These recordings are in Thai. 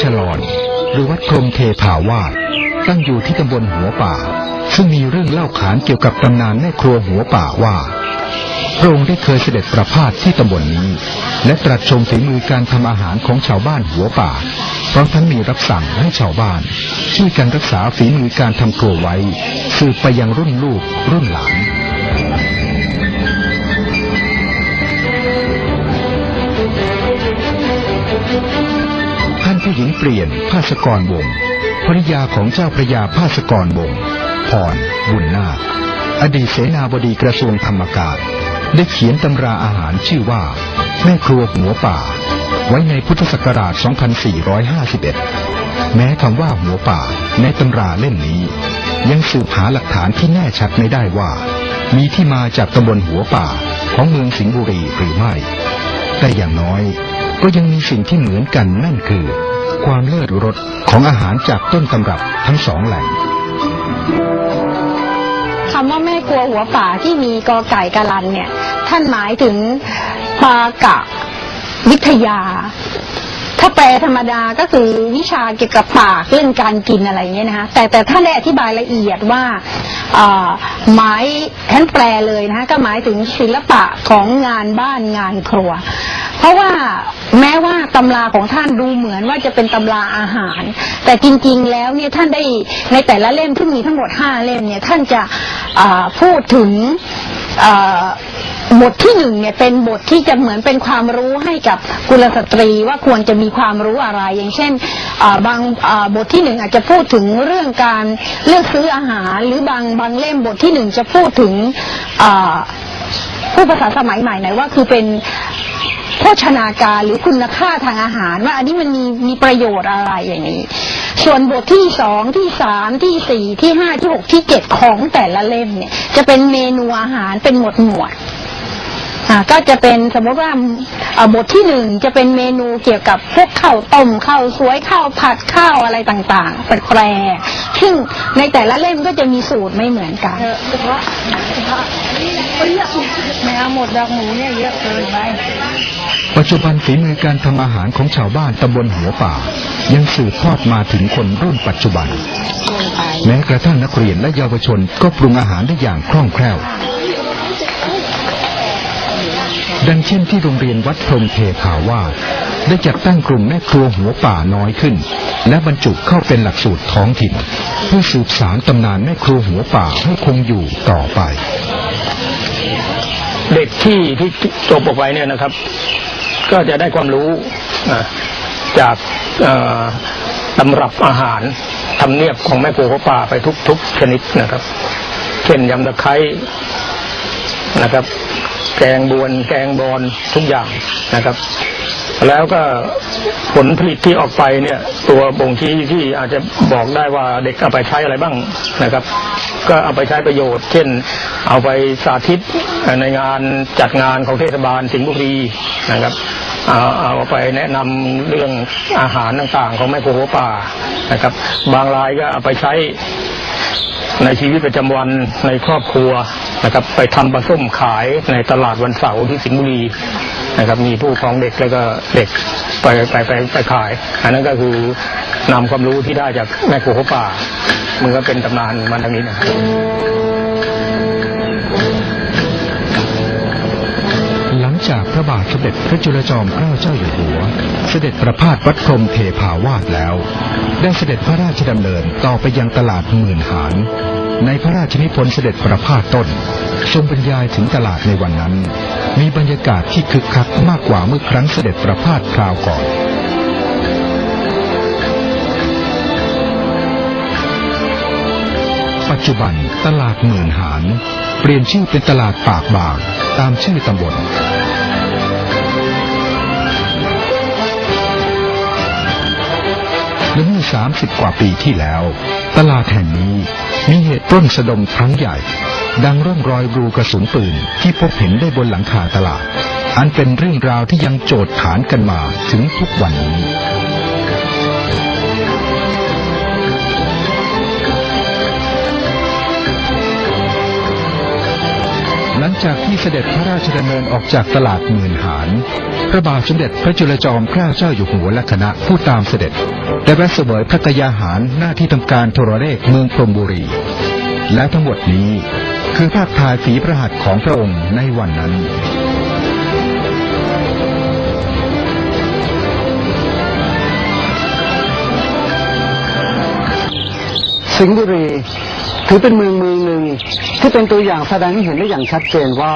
ชลอน หรือวัดพรมเทพาวาสตั้งอยู่ที่ตำบลหัวป่า ซึ่งมีเรื่องเล่าขานเกี่ยวกับตำนานแม่ครัวหัวป่าว่าพระองค์ได้เคยเสด็จประพาสที่ตำบลนนี้ และตรัสชมฝีมือการทำอาหารของชาวบ้านหัวป่าพร้อมทั้งมีรับสั่งให้ชาวบ้านช่วยกันรักษาฝีมือการทำครัวไว้ สืบไปยังรุ่นลูกรุ่นหลาน ผู้หญิงเปลี่ยนภาสกรวงภริยาของเจ้าพระยาภาสกรวงพรบุญนาคอดีตเสนาบดีกระทรวงธรรมกาศได้เขียนตำราอาหารชื่อว่า แม่ครัวหัวป่า ไว้ในพุทธศักราช 2451 แม้คำว่าหัวป่าในตำราเล่มนี้ ยังสืบหาหลักฐานที่แน่ชัดไม่ได้ว่า มีที่มาจากตำบลหัวป่าของเมืองสิงห์บุรีหรือไม่ แต่อย่างน้อยก็ยังมีสิ่งที่เหมือนกันนั่นคือ ความเลิศรสของอาหารจากต้นตำรับทั้งสองแหล่งคำว่าแม่ครัวหัวป่าที่มีกอไก่กาลันเนี่ย ท่านหมายถึงปากะวิทยา ถ้าแปลธรรมดาก็คือวิชาเกี่ยวกับปากเรื่องการกินอะไรเงี้ยนะคะแต่แต่ท่านได้อธิบายละเอียดว่าหมายท่านแปลเลยนะคะก็หมายถึงศิลปะของงานบ้านงานครัว เพราะว่าแม้ว่าตำราของท่านดูเหมือนว่าจะเป็นตำราอาหาร แต่จริงๆแล้วเนี่ยท่านได้ในแต่ละเล่มที่มีทั้งหมดห้าเล่มเนี่ยท่านจะพูดถึง บทที่หนึ่งเนี่ยเป็นบทที่จะเหมือนเป็นความรู้ให้กับกุลสตรีว่าควรจะมีความรู้อะไร อย่างเช่นบางบทที่หนึ่งอาจจะพูดถึงเรื่องการเลือกซื้ออาหาร หรือบางบางเล่มบทที่หนึ่งจะพูดถึงผู้ภาษาสมัยใหม่หน่อยว่าคือเป็นโภชนาการหรือคุณค่าทางอาหาร ว่าอันนี้มันมีมีประโยชน์อะไรอย่างนี้ ส่วนบทที่สองที่สามที่สี่ที่ห้าที่หกที่เจ็ดของแต่ละเล่มเนี่ย จะเป็นเมนูอาหารเป็นหมวดหมวด อ่าก็จะเป็นสมมติว่าอ่าบทที่หนึ่งจะเป็นเมนูเกี่ยวกับพวกข้าวต้มข้าวสวยข้าวผัดข้าวอะไรต่างๆแปลกๆซึ่งในแต่ละเล่มก็จะมีสูตรไม่เหมือนกันไม่เอาหมดดอกหมูเนี่ยเยอะเกินไปปัจจุบันฝีมือการทำอาหารของชาวบ้านตำบลหัวป่า ยังสืบทอดมาถึงคนรุ่นปัจจุบันแม้กระทั่งนักเรียนและเยาวชนก็ปรุงอาหารได้อย่างคล่องแคล่ว ดังเช่นที่โรงเรียนวัดพรมเทพาวาสได้จัดตั้งกลุ่มแม่ครัวหัวป่าน้อยขึ้น และบรรจุเข้าเป็นหลักสูตรท้องถิ่น เพื่อสืบสารตำนานแม่ครัวหัวป่าให้คงอยู่ต่อไป เด็กที่ที่จบออกไปเนี่ยนะครับ ก็จะได้ความรู้จากตำรับอาหารทำเนียบของแม่ครัวหัวป่าไปทุกทุกชนิดนะครับ เช่นยำตะไคร้นะครับ แกงบวนแกงบอนทุกอย่างนะครับ แล้วก็ผลผลิตที่ออกไปเนี่ย ตัวบ่งชี้ที่อาจจะบอกได้ว่าเด็กเอาไปใช้อะไรบ้างนะครับ ก็เอาไปใช้ประโยชน์ เช่น เอาไปสาธิตในงานจัดงานของเทศบาลสิงห์บุรีนะครับเอาเอาไปแนะนำเรื่องอาหารต่างๆ ของแม่ครัวป่านะครับ บางรายก็เอาไปใช้ ในชีวิตประจำวันในครอบครัวนะครับ ไปทำปลาส้มขายในตลาดวันเสาร์ที่สิงห์บุรีนะครับมีผู้ปกครองเด็กแล้วก็เด็กไปไปไปไปขาย อันนั้นก็คือนำความรู้ที่ได้จากแม่ครัวเขาป่ามันก็เป็นตำนานมันทางนี้นะครับหลังจากพระบาทสมเด็จพระจุลจอมเกล้าเจ้าอยู่หัว เสด็จประพาสวัดพรมเทพาวาสแล้ว ได้เสด็จพระราชดำเนินต่อไปยังตลาดหมื่นหาร ในพระราชนิพนธ์เสด็จประพาสต้น ทรงบรรยายถึงตลาดในวันนั้น มีบรรยากาศที่คึกคักมากกว่าเมื่อครั้งเสด็จประพาสคราวก่อนปัจจุบันตลาดหมื่นหาร เปลี่ยนชื่อเป็นตลาดปากบาง ตามชื่อตำบล และเมื่อ 30 กว่าปีที่แล้ว ตลาดแห่งนี้มีเหตุต้นสะดมครั้งใหญ่ ดังร่องรอยรูกระสุนปืนที่พบเห็นได้บนหลังคาตลาด อันเป็นเรื่องราวที่ยังโจทย์ฐานกันมาถึงทุกวันนี้ จากที่เสด็จพระราชดำเนินออกจากตลาดหมื่นหารพระบาทสมเด็จพระจุลจอมเกล้าเจ้าอยู่หัวและคณะผู้ตามเสด็จ ได้แวะเสวยพระกยาหารหน้าที่ทำการโทรเลขเมืองพรหมบุรี และทั้งหมดนี้คือภาพถ่ายฝีพระหัตถ์ของพระองค์ในวันนั้นสิงห์บุรีถือเป็นเมืองเมือง หนึ่งที่เป็นตัวอย่างแสดงให้เห็นได้อย่างชัดเจนว่า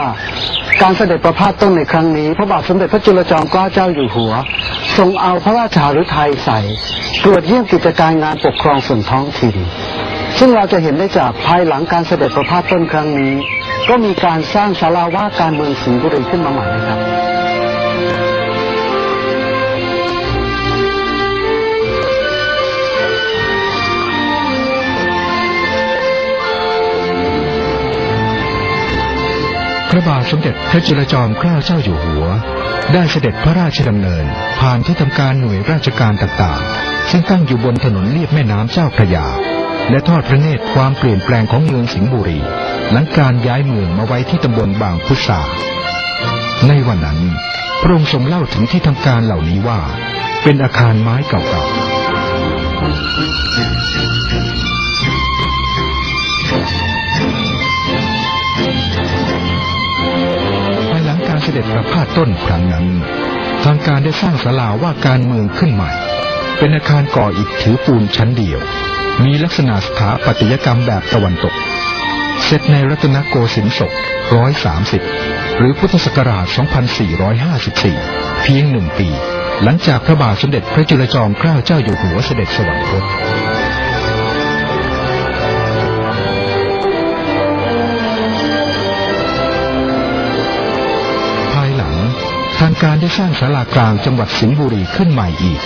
การเสด็จประพาสต้นในครั้งนี้ พระบาทสมเด็จพระจุลจอมเกล้าเจ้าอยู่หัว ทรงเอาพระราชาฤทัยใส่ตรวจเยี่ยมกิจการงานปกครองส่วนท้องถิ่น ซึ่งเราจะเห็นได้จากภายหลังการเสด็จประพาสต้นครั้งนี้ ก็มีการสร้างศาลาว่าการเมืองสิงห์บุรีขึ้นมาใหม่นะครับ พระบาทสมเด็จพระจุลจอมเกล้าเจ้าอยู่หัว ได้เสด็จพระราชดำเนิน ผ่านที่ทำการหน่วยราชการต่างๆ ซึ่งตั้งอยู่บนถนนเลียบแม่น้ำเจ้าพระยา และทอดพระเนตรความเปลี่ยนแปลงของเมืองสิงห์บุรี หลังการย้ายเมืองมาไว้ที่ตำบลบางพุทราในวันนั้น พระองค์ทรงเล่าถึงที่ทำการเหล่านี้ว่า เป็นอาคารไม้เก่าๆ การเสด็จประพาสต้นครั้งนั้น ทางการได้สร้างศาลาว่าการเมืองขึ้นใหม่ เป็นอาคารก่ออิฐถือปูนชั้นเดียว มีลักษณะสถาปัตยกรรมแบบตะวันตก เสร็จในรัตนโกสินทร์ศก130 หรือพุทธศักราช 2454 เพียงหนึ่งปี หลังจากพระบาทสมเด็จพระจุลจอมเกล้าเจ้าอยู่หัวเสด็จสวรรคต การได้สร้างศาลากลางจังหวัดสิงห์บุรีขึ้นใหม่อีก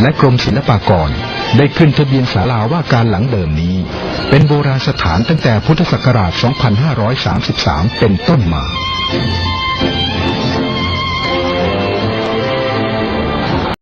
และกรมศิลปากรได้ขึ้นทะเบียนศาลาว่าการหลังเดิมนี้ เป็นโบราณสถานตั้งแต่พุทธศักราช 2533 เป็นต้นมา